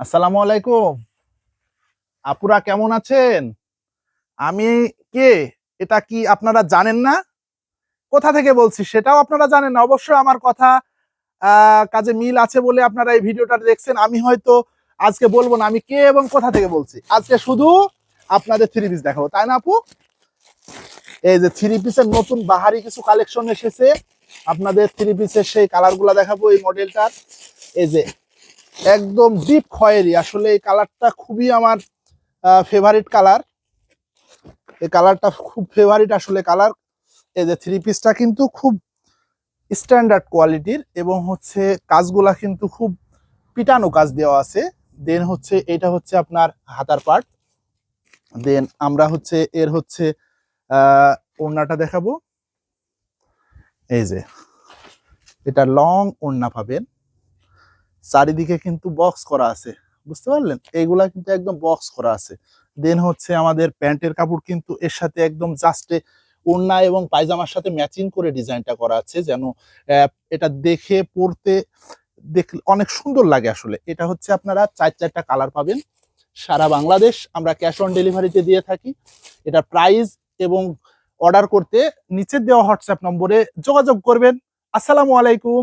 আসসালামু আলাইকুম। আপুরা কেমন আছেন? আমি কে? এটা কি আপনারা জানেন না? কোথা থেকে বলছি? সেটাও আপনারা জানেন না। অবশ্যই আমার কথা কাজে মিল আছে বলে আপনারা এই ভিডিওটা দেখছেন। আমি হয়তো আজকে বলব না, আমি কে এবং কোথা থেকে বলছি? আজকে শুধু আপনাদের থ্রি পিস দেখাবো, তাই না আপু? এই যে থ্রি পিসের নতুন বাহারি কিছু কালেকশন এসেছে। আপনাদের থ্রি পিসের সেই কালারগুলো দেখাবো এই মডেলটার এই যে একদম ডিপ খয়েরি। আসলে এই কালারটা খুবই আমার ফেভারিট কালার এই কালারটা খুব ফেভারিট আসলে কালার এই যে থ্রি পিসটা কিন্তু খুব স্ট্যান্ডার্ড কোয়ালিটির এবং হচ্ছে কাজগুলা কিন্তু খুব পিটানো কাজ দেওয়া আছে। দেন হচ্ছে, এটা হচ্ছে আপনার হাতার পার্ট দেন আমরা হচ্ছে, এর হচ্ছে ওড়নাটা দেখাবো। এই যে, এটা লং ওড়না পাবেন। চারিদিকে কিন্তু বক্স করা আছে, বুঝতে পারলেন? এইগুলা কিন্তু একদম বক্স করা আছে। দেন হচ্ছে আমাদের প্যান্টের কাপড় কিন্তু এর সাথে একদম জাস্টে ওড়না এবং পায়জামার সাথে ম্যাচিং করে ডিজাইনটা করা আছে, যেন এটা দেখে, পরতে, দেখলে অনেক সুন্দর লাগে আসলে। এটা হচ্ছে আপনারা চার চারটা কালার পাবেন। সারা বাংলাদেশ আমরা ক্যাশ অন ডেলিভারিতে দিয়ে থাকি। এটা প্রাইস এবং অর্ডার করতে নিচের দেওয়া হোয়াটসঅ্যাপ নম্বরে যোগাযোগ করবেন। আসসালামু আলাইকুম।